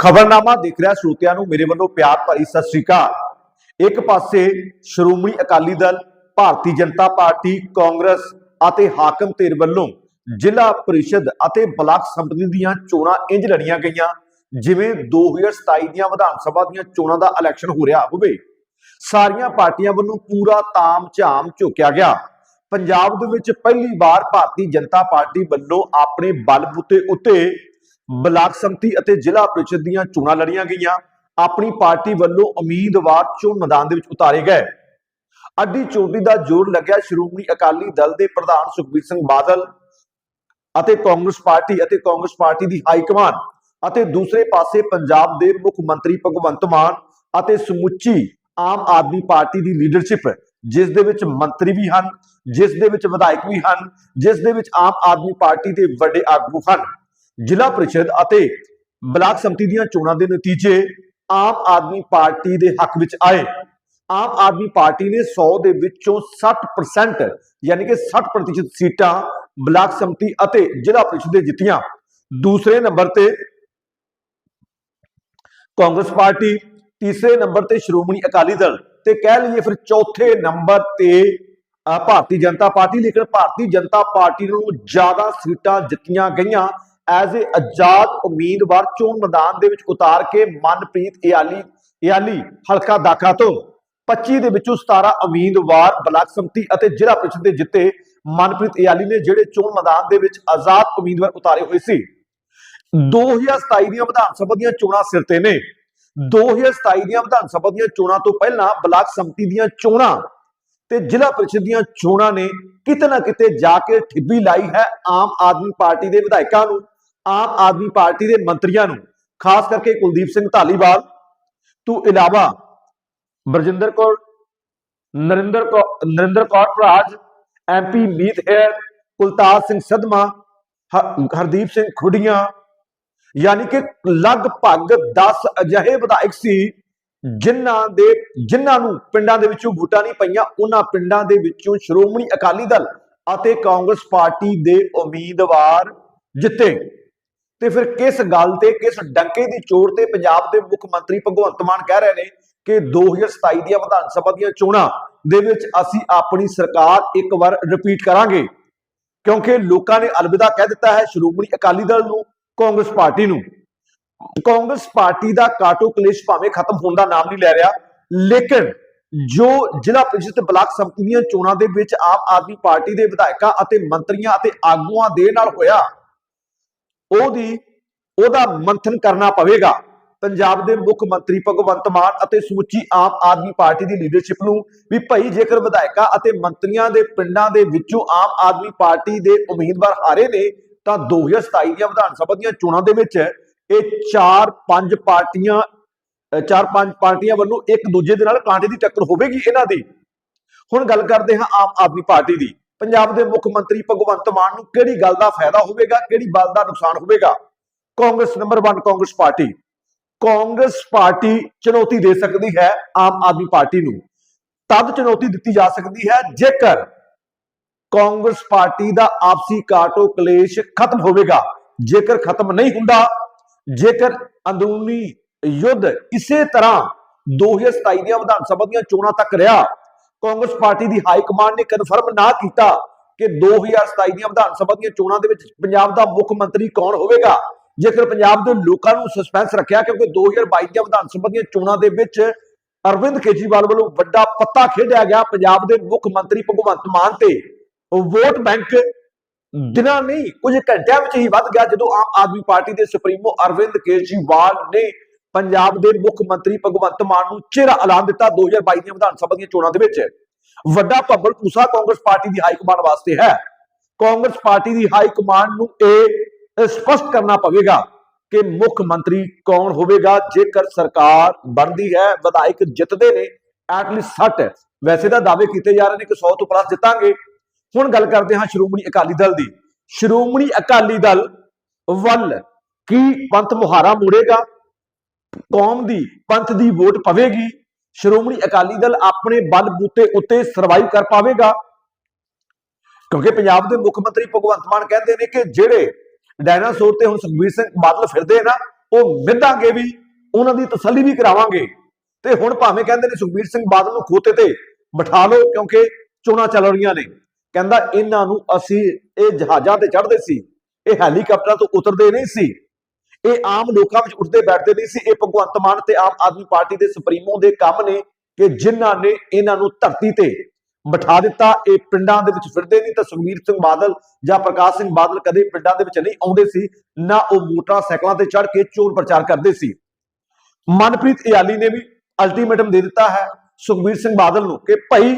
ਖਬਰਨਾਮਾ ਦੇਖ ਰਿਹਾ ਸਰੋਤਿਆਂ ਨੂੰ, ਮੇਰੇ ਵੱਲੋਂ ਪਿਆਰ ਭਰੀ ਸਤਿ ਸ੍ਰੀ ਅਕਾਲ। ਇੱਕ ਪਾਸੇ ਸ਼੍ਰੋਮਣੀ ਅਕਾਲੀ ਦਲ, ਭਾਰਤੀ ਜਨਤਾ ਪਾਰਟੀ, ਕਾਂਗਰਸ ਅਤੇ ਹਾਕਮ ਧਿਰ ਵੱਲੋਂ ਜ਼ਿਲ੍ਹਾ ਪਰਿਸ਼ਦ ਅਤੇ ਬਲਾਕ ਸੰਮਤੀ ਦੀਆਂ ਚੋਣਾਂ ਇੰਜ ਲੜੀਆਂ ਗਈਆਂ, ਜਿਵੇਂ 2027 ਦੀਆਂ ਵਿਧਾਨ ਸਭਾ ਦੀਆਂ ਚੋਣਾਂ ਦਾ ਇਲੈਕਸ਼ਨ ਹੋ ਰਿਹਾ ਹੋਵੇ। ਸਾਰੀਆਂ ਪਾਰਟੀਆਂ ਵੱਲੋਂ ਪੂਰਾ ਤਾਮ ਝਾਮ ਝੋਕਿਆ ਗਿਆ। ਪੰਜਾਬ ਦੇ ਵਿੱਚ ਪਹਿਲੀ ਵਾਰ ਭਾਰਤੀ ਜਨਤਾ ਪਾਰਟੀ ਵੱਲੋਂ ਆਪਣੇ ਬਲਬੂਤੇ ਉੱਤੇ ਬਲਾਕ ਸੰਮਤੀ ਅਤੇ ਜ਼ਿਲ੍ਹਾ ਪ੍ਰੀਸ਼ਦ ਦੀਆਂ ਚੋਣਾਂ ਲੜੀਆਂ ਗਈਆਂ। ਆਪਣੀ ਪਾਰਟੀ ਵੱਲੋਂ ਉਮੀਦਵਾਰ ਚੋਣ ਮੈਦਾਨ ਦੇ ਵਿੱਚ ਉਤਾਰੇ ਗਏ। ਅੱਡੀ ਚੋਟੀ ਦਾ ਜੋਰ ਲੱਗਿਆ ਸ਼੍ਰੋਮਣੀ ਅਕਾਲੀ ਦਲ ਦੇ ਪ੍ਰਧਾਨ ਸੁਖਬੀਰ ਸਿੰਘ ਬਾਦਲ ਅਤੇ ਕਾਂਗਰਸ ਪਾਰਟੀ ਅਤੇ ਕਾਂਗਰਸ ਪਾਰਟੀ ਦੀ ਹਾਈ ਕਮਾਨ ਅਤੇ ਦੂਸਰੇ ਪਾਸੇ ਪੰਜਾਬ ਦੇ ਮੁੱਖ ਮੰਤਰੀ ਭਗਵੰਤ ਮਾਨ ਅਤੇ ਸਮੁੱਚੀ ਆਮ ਆਦਮੀ ਪਾਰਟੀ ਦੀ ਲੀਡਰਸ਼ਿਪ ਜਿਸ ਦੇ ਵਿੱਚ ਮੰਤਰੀ ਵੀ ਹਨ, ਜਿਸ ਦੇ ਵਿੱਚ ਵਿਧਾਇਕ ਵੀ ਹਨ, ਜਿਸ ਦੇ ਵਿੱਚ ਆਮ ਆਦਮੀ ਪਾਰਟੀ ਦੇ ਵੱਡੇ ਆਗੂ ਹਨ। ਜ਼ਿਲ੍ਹਾ ਪ੍ਰੀਸ਼ਦ ਅਤੇ ਬਲਾਕ ਸੰਮਤੀ ਦੀਆਂ ਚੋਣਾਂ ਦੇ ਨਤੀਜੇ ਆਮ ਆਦਮੀ ਪਾਰਟੀ ਦੇ ਹੱਕ ਵਿੱਚ ਆਏ। ਆਮ ਆਦਮੀ ਪਾਰਟੀ ਨੇ 100 ਦੇ ਵਿੱਚੋਂ 60% ਯਾਨੀ ਕਿ 60% ਸੀਟਾਂ ਬਲਾਕ ਸਮਿਤੀ ਅਤੇ ਜ਼ਿਲ੍ਹਾ ਪ੍ਰੀਸ਼ਦ ਦੇ ਜਿੱਤੀਆਂ। ਦੂਸਰੇ ਨੰਬਰ ਤੇ ਕਾਂਗਰਸ ਪਾਰਟੀ, ਤੀਸਰੇ ਨੰਬਰ ਤੇ ਸ਼੍ਰੋਮਣੀ ਅਕਾਲੀ ਦਲ ਤੇ ਕਹਿ ਲਈਏ ਫਿਰ ਚੌਥੇ ਨੰਬਰ ਤੇ ਭਾਰਤੀ ਜਨਤਾ ਪਾਰਟੀ। ਲੇਕਿਨ ਭਾਰਤੀ ਜਨਤਾ ਪਾਰਟੀ ਨੂੰ ਜ਼ਿਆਦਾ ਸੀਟਾਂ ਜਿੱਤੀਆਂ ਗਈਆਂ। ਐਜ਼ ਏ ਆਜ਼ਾਦ ਉਮੀਦਵਾਰ ਚੋਣ ਮੈਦਾਨ ਦੇ ਵਿੱਚ ਉਤਾਰ ਕੇ ਮਨਪ੍ਰੀਤ ਇਆਲੀ ਇਆਲੀ ਹਲਕਾ ਦਾਖਾ ਤੋਂ 25 ਦੇ ਵਿੱਚੋਂ 17 ਉਮੀਦਵਾਰ ਬਲਾਕ ਸੰਮਤੀ ਅਤੇ ਜ਼ਿਲ੍ਹਾ ਪ੍ਰੀਸ਼ਦ ਦੇ ਜਿੱਤੇ ਮਨਪ੍ਰੀਤ ਇਆਲੀ ਨੇ ਜਿਹੜੇ ਚੋਣ ਮੈਦਾਨ ਦੇ ਵਿੱਚ ਆਜ਼ਾਦ ਉਮੀਦਵਾਰ ਉਤਾਰੇ ਹੋਏ ਸੀ। 2027 ਦੀਆਂ ਵਿਧਾਨ ਸਭਾ ਦੀਆਂ ਚੋਣਾਂ ਸਿਰ ਤੇ ਨੇ। 2027 ਦੀਆਂ ਵਿਧਾਨ ਸਭਾ ਦੀਆਂ ਚੋਣਾਂ ਤੋਂ ਪਹਿਲਾਂ ਬਲਾਕ ਸੰਮਤੀ ਦੀਆਂ ਚੋਣਾਂ ਤੇ ਜ਼ਿਲ੍ਹਾ ਪ੍ਰੀਸ਼ਦ ਦੀਆਂ ਚੋਣਾਂ ਨੇ ਕਿਤੇ ਨਾ ਕਿਤੇ ਜਾ ਕੇ ਠਿੱਬੀ ਲਾਈ ਹੈ ਆਮ ਆਦਮੀ ਪਾਰਟੀ ਦੇ ਵਿਧਾਇਕਾਂ ਨੂੰ। ਆਮ ਆਦਮੀ ਪਾਰਟੀ ਦੇ ਮੰਤਰੀਆਂ ਨੂੰ, ਖਾਸ ਕਰਕੇ ਕੁਲਦੀਪ ਸਿੰਘ ਧਾਲੀਵਾਲ, ਤੋਂ ਇਲਾਵਾ ਬਰਜਿੰਦਰ ਕੌਰ, ਨਰਿੰਦਰ ਕੌਰ ਨਰਿੰਦਰ ਕੌਰ ਭਰਾਜ ਐਮਪੀ ਮੀਤ ਹੈਰ ਕੁਲਤਾਰ ਸਿੰਘ ਸਦਮਾ ਹਰਦੀਪ ਸਿੰਘ ਖੁੱਡੀਆਂ, ਯਾਨੀ ਕਿ ਲਗਭਗ 10 ਅਜਿਹੇ ਵਿਧਾਇਕ ਸੀ ਜਿਨ੍ਹਾਂ ਦੇ, ਜਿਨ੍ਹਾਂ ਨੂੰ ਪਿੰਡਾਂ ਦੇ ਵਿੱਚੋਂ ਵੋਟਾਂ ਨਹੀਂ ਪਈਆਂ, ਉਹਨਾਂ ਪਿੰਡਾਂ ਦੇ ਵਿੱਚੋਂ ਸ਼੍ਰੋਮਣੀ ਅਕਾਲੀ ਦਲ ਅਤੇ ਕਾਂਗਰਸ ਪਾਰਟੀ ਦੇ ਉਮੀਦਵਾਰ ਜਿੱਤੇ। ਤੇ ਫਿਰ ਕਿਸ ਗੱਲ ਤੇ, ਕਿਸ ਡੰਕੇ ਦੀ ਚੋਟ ਤੇ ਪੰਜਾਬ ਦੇ ਮੁੱਖ ਮੰਤਰੀ ਭਗਵੰਤ ਮਾਨ ਕਹਿ ਰਹੇ ਨੇ ਕਿ 2027 ਦੀਆਂ ਵਿਧਾਨ ਸਭਾ ਦੀਆਂ ਚੋਣਾਂ ਦੇ ਵਿੱਚ ਅਸੀਂ ਆਪਣੀ ਸਰਕਾਰ ਇੱਕ ਵਾਰ ਰਿਪੀਟ ਕਰਾਂਗੇ। ਕਿਉਂਕਿ ਲੋਕਾਂ ਨੇ ਅਲਵਿਦਾ ਕਹਿ ਦਿੱਤਾ ਹੈ, ਸ਼੍ਰੋਮਣੀ ਅਕਾਲੀ ਦਲ ਨੂੰ, ਕਾਂਗਰਸ ਪਾਰਟੀ ਨੂੰ। ਕਾਂਗਰਸ ਪਾਰਟੀ ਦਾ ਕਾਟੋ ਕਲੇਸ਼ ਭਾਵੇਂ ਖਤਮ ਹੋਣ ਦਾ ਨਾਮ ਨਹੀਂ ਲੈ ਰਿਹਾ, ਲੇਕਿਨ ਜੋ ਜ਼ਿਲ੍ਹਾ ਪ੍ਰੀਸ਼ਦ ਤੇ ਬਲਾਕ ਸੰਮਤੀ ਦੀਆਂ ਚੋਣਾਂ ਦੇ ਵਿੱਚ ਆਮ ਆਦਮੀ ਪਾਰਟੀ ਦੇ ਵਿਧਾਇਕਾਂ ਅਤੇ ਮੰਤਰੀਆਂ ਅਤੇ ਆਗੂਆਂ ਦੇ ਨਾਲ ਹੋਇਆ ਉਹਦੀ, ਉਹਦਾ ਮੰਥਨ ਕਰਨਾ ਪਵੇਗਾ। ਪੰਜਾਬ ਦੇ ਮੁੱਖ ਮੰਤਰੀ ਭਗਵੰਤ ਮਾਨ ਅਤੇ ਸਮੁੱਚੀ ਆਮ ਆਦਮੀ ਪਾਰਟੀ ਦੀ ਲੀਡਰਸ਼ਿਪ ਨੂੰ ਵੀ ਭਾਈ ਜੇਕਰ ਵਿਧਾਇਕਾਂ ਅਤੇ ਮੰਤਰੀਆਂ ਦੇ ਪਿੰਡਾਂ ਦੇ ਵਿੱਚੋਂ ਆਮ ਆਦਮੀ ਪਾਰਟੀ ਦੇ ਉਮੀਦਵਾਰ ਹਾਰੇ ਨੇ, ਤਾਂ 2027 ਦੀਆਂ ਵਿਧਾਨ ਸਭਾ ਦੀਆਂ ਚੋਣਾਂ ਦੇ ਵਿੱਚ ਇਹ ਚਾਰ ਪੰਜ ਪਾਰਟੀਆਂ ਚਾਰ ਪੰਜ ਪਾਰਟੀਆਂ ਵੱਲੋਂ ਇੱਕ ਦੂਜੇ ਦੇ ਨਾਲ ਕਾਂਟੇ ਦੀ ਟੱਕਰ ਹੋਵੇਗੀ ਇਹਨਾਂ ਦੀ। ਹੁਣ ਗੱਲ ਕਰਦੇ ਹਾਂ ਆਮ ਆਦਮੀ ਪਾਰਟੀ ਦੀ। ਪੰਜਾਬ ਦੇ ਮੁੱਖ ਮੰਤਰੀ ਭਗਵੰਤ ਮਾਨ ਨੂੰ ਕਿਹੜੀ ਗੱਲ ਦਾ ਫਾਇਦਾ ਹੋਵੇਗਾ, ਕਿਹੜੀ ਗੱਲ ਦਾ ਨੁਕਸਾਨ ਹੋਵੇਗਾ? Congress number 1 Congress party. Congress party ਚੁਣੌਤੀ ਦੇ ਸਕਦੀ ਹੈ ਆਮ ਆਦਮੀ ਪਾਰਟੀ ਨੂੰ। ਤਦ ਚੁਣੌਤੀ ਦਿੱਤੀ ਜਾ ਸਕਦੀ ਹੈ ਜੇਕਰ ਕਾਂਗਰਸ ਪਾਰਟੀ ਦਾ ਆਪਸੀ ਕਾਟੋ ਕਲੇਸ਼ ਖਤਮ ਹੋਵੇਗਾ। ਜੇਕਰ ਖਤਮ ਨਹੀਂ ਹੁੰਦਾ, ਜੇਕਰ ਅੰਦਰੂਨੀ ਯੁੱਧ ਇਸੇ ਤਰ੍ਹਾਂ 2027 ਦੀਆਂ ਵਿਧਾਨ ਸਭਾ ਦੀਆਂ ਚੋਣਾਂ ਤੱਕ ਰਿਹਾ ਕਾਂਗਰਸ ਪਾਰਟੀ ਦੀ ਹਾਈ ਕਮਾਂਡ ਨੇ ਕਨਫਰਮ ਨਾ ਕੀਤਾ ਕਿ 2027 ਦੀਆਂ ਵਿਧਾਨ ਸਭਾ ਦੀਆਂ ਚੋਣਾਂ ਦੇ ਵਿੱਚ ਪੰਜਾਬ ਦਾ ਮੁੱਖ ਮੰਤਰੀ ਕੌਣ ਹੋਵੇਗਾ? ਜੇਕਰ ਪੰਜਾਬ ਦੇ ਲੋਕਾਂ ਨੂੰ ਸਸਪੈਂਸ ਰੱਖਿਆ ਕਿਉਂਕਿ 2022 ਦੀਆਂ ਵਿਧਾਨ ਸਭਾ ਦੀਆਂ ਚੋਣਾਂ ਦੇ ਵਿੱਚ ਅਰਵਿੰਦ ਕੇਜਰੀਵਾਲ ਵੱਲੋਂ ਵੱਡਾ ਪੱਤਾ ਖੇਡਿਆ ਗਿਆ ਪੰਜਾਬ ਦੇ ਮੁੱਖ ਮੰਤਰੀ ਭਗਵੰਤ ਮਾਨ ਤੇ ਵੋਟ ਬੈਂਕ ਦਿਨਾਂ ਨਹੀਂ, ਕੁਝ ਘੰਟਿਆਂ ਵਿੱਚ ਹੀ ਵੱਧ ਗਿਆ ਜਦੋਂ ਆਮ ਆਦਮੀ ਪਾਰਟੀ ਦੇ ਸੁਪਰੀਮੋ ਅਰਵਿੰਦ ਕੇਜਰੀਵਾਲ ਨੇ ਪੰਜਾਬ ਦੇ ਮੁੱਖ ਮੰਤਰੀ ਭਗਵੰਤ ਮਾਨ ਨੂੰ ਚਿਹਰਾ ਐਲਾਨ ਦਿੱਤਾ 2022 ਦੀਆਂ ਵਿਧਾਨ ਸਭਾ ਦੀਆਂ ਚੋਣਾਂ ਦੇ ਵਿੱਚ। ਵੱਡਾ ਭੰਬਲ ਪੂਸਾ ਕਾਂਗਰਸ ਪਾਰਟੀ ਦੀ ਹਾਈ ਕਮਾਂਡ ਵਾਸਤੇ ਹੈ। ਕਾਂਗਰਸ ਪਾਰਟੀ ਦੀ ਹਾਈ ਕਮਾਂਡ ਨੂੰ ਇਹ ਸਪਸ਼ਟ ਕਰਨਾ ਪਵੇਗਾ ਕਿ ਮੁੱਖ ਮੰਤਰੀ ਕੌਣ ਹੋਵੇਗਾ, ਜੇਕਰ ਸਰਕਾਰ ਬਣਦੀ ਹੈ, ਵਿਧਾਇਕ ਜਿੱਤਦੇ ਨੇ ਐਟਲੀਸਟ 60 ਵੈਸੇ ਤਾਂ ਦਾਅਵੇ ਕੀਤੇ ਜਾ ਰਹੇ ਨੇ ਕਿ 100 ਤੋਂ ਪਲੱਸ ਜਿੱਤਾਂਗੇ। ਹੁਣ ਗੱਲ ਕਰਦੇ ਹਾਂ ਸ਼੍ਰੋਮਣੀ ਅਕਾਲੀ ਦਲ ਦੀ। ਸ਼੍ਰੋਮਣੀ ਅਕਾਲੀ ਦਲ ਵੱਲ ਕੀ ਪੰਥ ਮੁਹਾਰਾ ਮੋੜੇਗਾ? ਕੌਮ ਦੀ ਪੰਥ ਦੀ ਵੋਟ ਪਵੇਗੀ। ਸ਼੍ਰੋਮਣੀ ਅਕਾਲੀ ਦਲ ਆਪਣੇ ਬਲ ਬੂਤੇ ਉੱਤੇ ਸਰਵਾਈਵ ਕਰ ਪਾਵੇਗਾ। ਕਿਉਂਕਿ ਪੰਜਾਬ ਦੇ ਮੁੱਖ ਮੰਤਰੀ ਭਗਵੰਤ ਮਾਨ ਕਹਿੰਦੇ ਨੇ ਕਿ ਜਿਹੜੇ ਡਾਇਨਾਸੌਰ ਤੇ ਹੁਣ ਸੁਖਬੀਰ ਸਿੰਘ ਬਾਦਲ ਫਿਰਦੇ ਨਾ, ਉਹ ਮਿੱਧਾਂਗੇ ਵੀ, ਉਹਨਾਂ ਦੀ ਤਸੱਲੀ ਵੀ ਕਰਾਵਾਂਗੇ। ਤੇ ਹੁਣ ਭਾਵੇਂ ਕਹਿੰਦੇ ਨੇ ਸੁਖਬੀਰ ਸਿੰਘ ਬਾਦਲ ਨੂੰ ਖੋਤੇ ਤੇ ਬਿਠਾ ਲਓ, ਕਿਉਂਕਿ ਚੋਣਾਂ ਚੱਲ ਰਹੀਆਂ ਨੇ। ਕਹਿੰਦਾ ਇਹਨਾਂ ਨੂੰ ਅਸੀਂ ਇਹ ਜਹਾਜ਼ਾਂ ਤੇ ਚੜ੍ਹਦੇ ਸੀ, ਇਹ ਹੈਲੀਕਾਪਟਰਾਂ ਤੋਂ ਉਤਰਦੇ ਨਹੀਂ ਸੀ। ਇਹ ਆਮ ਲੋਕਾਂ ਵਿੱਚ ਉੱਠਦੇ ਬੈਠਦੇ ਨਹੀਂ ਸੀ। ਇਹ ਭਗਵੰਤ ਮਾਨ ਤੇ ਆਮ ਆਦਮੀ ਪਾਰਟੀ ਦੇ ਸੁਪਰੀਮੋ ਦੇ ਕੰਮ ਨੇ ਕਿ ਜਿਨ੍ਹਾਂ ਨੇ ਇਹਨਾਂ ਨੂੰ ਧਰਤੀ ਤੇ ਬਿਠਾ ਦਿੱਤਾ। ਇਹ ਪਿੰਡਾਂ ਦੇ ਵਿੱਚ ਫਿਰਦੇ ਨਹੀਂ ਤਾਂ ਸੁਖਬੀਰ ਸਿੰਘ ਬਾਦਲ ਜਾਂ ਪ੍ਰਕਾਸ਼ ਸਿੰਘ ਬਾਦਲ ਕਦੇ ਪਿੰਡਾਂ ਦੇ ਵਿੱਚ ਨਹੀਂ ਆਉਂਦੇ ਸੀ, ਨਾ ਉਹ ਮੋਟਰਸਾਈਕਲਾਂ ਤੇ ਚੜ੍ਹ ਕੇ ਚੋਣ ਪ੍ਰਚਾਰ ਕਰਦੇ ਸੀ। ਮਨਪ੍ਰੀਤ ਇਆਲੀ ਨੇ ਵੀ ਅਲਟੀਮੇਟਮ ਦੇ ਦਿੱਤਾ ਹੈ ਸੁਖਬੀਰ ਸਿੰਘ ਬਾਦਲ ਨੂੰ ਕਿ ਭਾਈ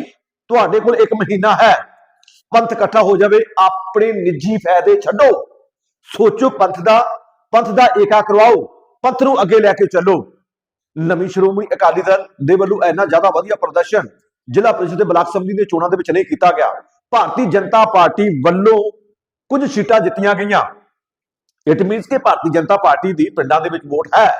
ਤੁਹਾਡੇ ਕੋਲ ਇੱਕ ਮਹੀਨਾ ਹੈ, ਪੰਥ ਇਕੱਠਾ ਹੋ ਜਾਵੇ, ਆਪਣੇ ਨਿੱਜੀ ਫਾਇਦੇ ਛੱਡੋ। ਸੋਚੋ ਪੰਥ ਦਾ ਪੰਥ ਦਾ ਏਕਾ ਕਰਵਾਓ, ਪੰਥ ਨੂੰ ਅੱਗੇ ਲੈ ਕੇ ਚੱਲੋ। ਨਵੀਂ ਸ਼੍ਰੋਮਣੀ ਅਕਾਲੀ ਦਲ ਦੇ ਵੱਲੋਂ ਇੰਨਾ ਜ਼ਿਆਦਾ ਵਧੀਆ ਪ੍ਰਦਰਸ਼ਨ ਜ਼ਿਲ੍ਹਾ ਪ੍ਰੀਸ਼ਦ ਦੇ ਬਲਾਕ ਸੰਮਤੀ ਦੇ ਚੋਣਾਂ ਦੇ ਵਿੱਚ ਨਹੀਂ ਕੀਤਾ ਗਿਆ। ਭਾਰਤੀ ਜਨਤਾ ਪਾਰਟੀ ਵੱਲੋਂ ਕੁਝ ਸੀਟਾਂ ਜਿੱਤੀਆਂ ਗਈਆਂ। ਇਟ ਮੀਨਸ ਕਿ ਭਾਰਤੀ ਜਨਤਾ ਪਾਰਟੀ ਦੀ ਪਿੰਡਾਂ ਦੇ ਵਿੱਚ ਵੋਟ ਹੈ।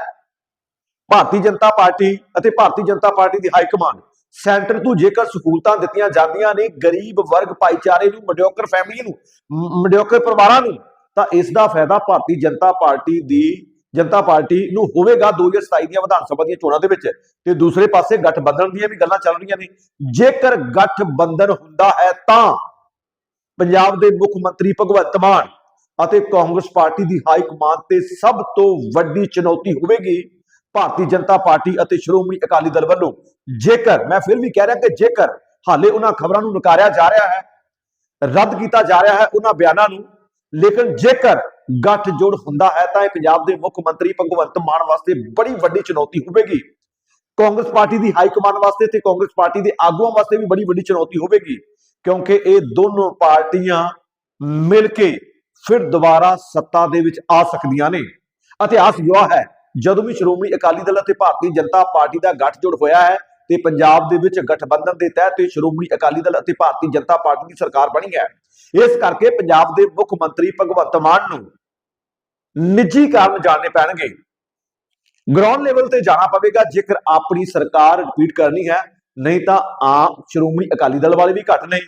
ਭਾਰਤੀ ਜਨਤਾ ਪਾਰਟੀ ਅਤੇ ਭਾਰਤੀ ਜਨਤਾ ਪਾਰਟੀ ਦੀ ਹਾਈ ਕਮਾਂਡ ਸੈਂਟਰ ਤੋਂ ਜੇਕਰ ਸਹੂਲਤਾਂ ਦਿੱਤੀਆਂ ਜਾਂਦੀਆਂ ਨੇ, ਗਰੀਬ ਵਰਗ ਭਾਈਚਾਰੇ ਨੂੰ ਮਡਿਓਕਰ ਫੈਮਿਲੀ ਨੂੰ ਮਡਿਓਕਰ ਪਰਿਵਾਰਾਂ ਨੂੰ ਤਾਂ ਇਸ ਦਾ ਫਾਇਦਾ ਭਾਰਤੀ ਜਨਤਾ ਪਾਰਟੀ ਦੀ, ਜਨਤਾ ਪਾਰਟੀ ਨੂੰ ਹੋਵੇਗਾ 2027 ਦੀਆਂ ਵਿਧਾਨ ਸਭਾ ਦੀਆਂ ਚੋਣਾਂ ਦੇ ਵਿੱਚ ਤੇ ਦੂਸਰੇ ਪਾਸੇ ਗਠਬੰਧਨ ਦੀਆਂ ਵੀ ਗੱਲਾਂ ਚੱਲ ਰਹੀਆਂ ਨੇ। ਜੇਕਰ ਗਠਬੰਧਨ ਹੁੰਦਾ ਹੈ ਤਾਂ ਪੰਜਾਬ ਦੇ ਮੁੱਖ ਮੰਤਰੀ ਭਗਵੰਤ ਮਾਨ ਅਤੇ ਕਾਂਗਰਸ ਪਾਰਟੀ ਦੀ ਹਾਈ ਕਮਾਂਡ ਤੇ ਸਭ ਤੋਂ ਵੱਡੀ ਚੁਣੌਤੀ ਹੋਵੇਗੀ ਭਾਰਤੀ ਜਨਤਾ ਪਾਰਟੀ ਅਤੇ ਸ਼੍ਰੋਮਣੀ ਅਕਾਲੀ ਦਲ ਵੱਲੋਂ। ਜੇਕਰ, ਮੈਂ ਫਿਰ ਵੀ ਕਹਿ ਰਿਹਾ ਕਿ ਜੇਕਰ ਹਾਲੇ ਉਹਨਾਂ ਖਬਰਾਂ ਨੂੰ ਨਕਾਰਿਆ ਜਾ ਰਿਹਾ ਹੈ, ਰੱਦ ਕੀਤਾ ਜਾ ਰਿਹਾ ਹੈ ਉਹਨਾਂ ਬਿਆਨਾਂ ਨੂੰ ਲੇਕਿਨ ਜੇਕਰ ਗੱਠ ਜੋੜ ਹੁੰਦਾ ਹੈ ਤਾਂ ਇਹ ਪੰਜਾਬ ਦੇ ਮੁੱਖ ਮੰਤਰੀ ਭਗਵੰਤ ਮਾਨ ਵਾਸਤੇ ਬੜੀ ਵੱਡੀ ਚੁਣੌਤੀ ਹੋਵੇਗੀ। ਕਾਂਗਰਸ ਪਾਰਟੀ ਦੀ ਹਾਈ ਕਮਾਨ ਵਾਸਤੇ ਤੇ ਕਾਂਗਰਸ ਪਾਰਟੀ ਦੇ ਆਗੂਆਂ ਵਾਸਤੇ ਵੀ ਬੜੀ ਵੱਡੀ ਚੁਣੌਤੀ ਹੋਵੇਗੀ, ਕਿਉਂਕਿ ਇਹ ਦੋਨੋਂ ਪਾਰਟੀਆਂ ਮਿਲ ਕੇ ਫਿਰ ਦੁਬਾਰਾ ਸੱਤਾ ਦੇ ਵਿੱਚ ਆ ਸਕਦੀਆਂ ਨੇ। ਇਤਿਹਾਸ ਗਵਾਹ ਹੈ, ਜਦੋਂ ਵੀ ਸ਼੍ਰੋਮਣੀ ਅਕਾਲੀ ਦਲ ਅਤੇ ਭਾਰਤੀ ਜਨਤਾ ਪਾਰਟੀ ਦਾ ਗੱਠਜੋੜ ਹੋਇਆ ਹੈ ਤੇ ਪੰਜਾਬ ਦੇ ਵਿੱਚ ਗਠਬੰਧਨ ਦੇ ਤਹਿਤ ਸ਼੍ਰੋਮਣੀ ਅਕਾਲੀ ਦਲ ਅਤੇ ਭਾਰਤੀ ਜਨਤਾ ਪਾਰਟੀ ਦੀ ਸਰਕਾਰ ਬਣੀ ਹੈ। ਇਸ ਕਰਕੇ ਪੰਜਾਬ ਦੇ ਮੁੱਖ ਮੰਤਰੀ ਭਗਵੰਤ ਮਾਨ ਨੂੰ ਨਿੱਜੀ ਕਾਰਨ ਜਾਣਨੇ ਪੈਣਗੇ। ਗਰਾਊਂਡ ਲੈਵਲ ਤੇ ਜਾਣਾ ਪਵੇਗਾ, ਜੇਕਰ ਆਪਣੀ ਸਰਕਾਰ ਰਿਪੀਟ ਕਰਨੀ ਹੈ, ਨਹੀਂ ਤਾਂ ਆਮ ਸ਼੍ਰੋਮਣੀ ਅਕਾਲੀ ਦਲ ਵਾਲੇ ਵੀ ਘੱਟ ਨਹੀਂ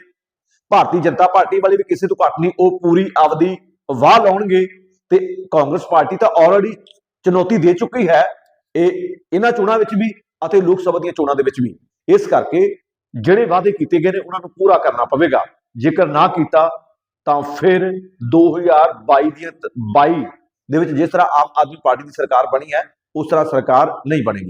ਭਾਰਤੀ ਜਨਤਾ ਪਾਰਟੀ ਵਾਲੇ ਵੀ ਕਿਸੇ ਤੋਂ ਘੱਟ ਨਹੀਂ, ਉਹ ਪੂਰੀ ਆਪਦੀ ਵਾਹ ਲਾਉਣਗੇ ਤੇ ਕਾਂਗਰਸ ਪਾਰਟੀ ਤਾਂ ਆਲਰੇਡੀ ਚੁਣੌਤੀ ਦੇ ਚੁੱਕੀ ਹੈ। ਇਹ ਇਹਨਾਂ ਚੋਣਾਂ ਵਿੱਚ ਵੀ ਅਤੇ ਲੋਕ ਸਭਾ ਦੀਆਂ ਚੋਣਾਂ ਦੇ ਵਿੱਚ ਵੀ। ਇਸ ਕਰਕੇ ਜਿਹੜੇ ਵਾਅਦੇ ਕੀਤੇ ਗਏ ਨੇ, ਉਹਨਾਂ ਨੂੰ ਪੂਰਾ ਕਰਨਾ ਪਵੇਗਾ। ਜੇਕਰ ਨਾ ਕੀਤਾ, ਤਾਂ ਫਿਰ 2022 ਦੀਆਂ 22 ਦੇ ਵਿੱਚ ਜਿਸ ਤਰ੍ਹਾਂ ਆਮ ਆਦਮੀ ਪਾਰਟੀ ਦੀ ਸਰਕਾਰ ਬਣੀ ਹੈ, ਉਸ ਤਰ੍ਹਾਂ ਸਰਕਾਰ ਨਹੀਂ ਬਣੇਗੀ।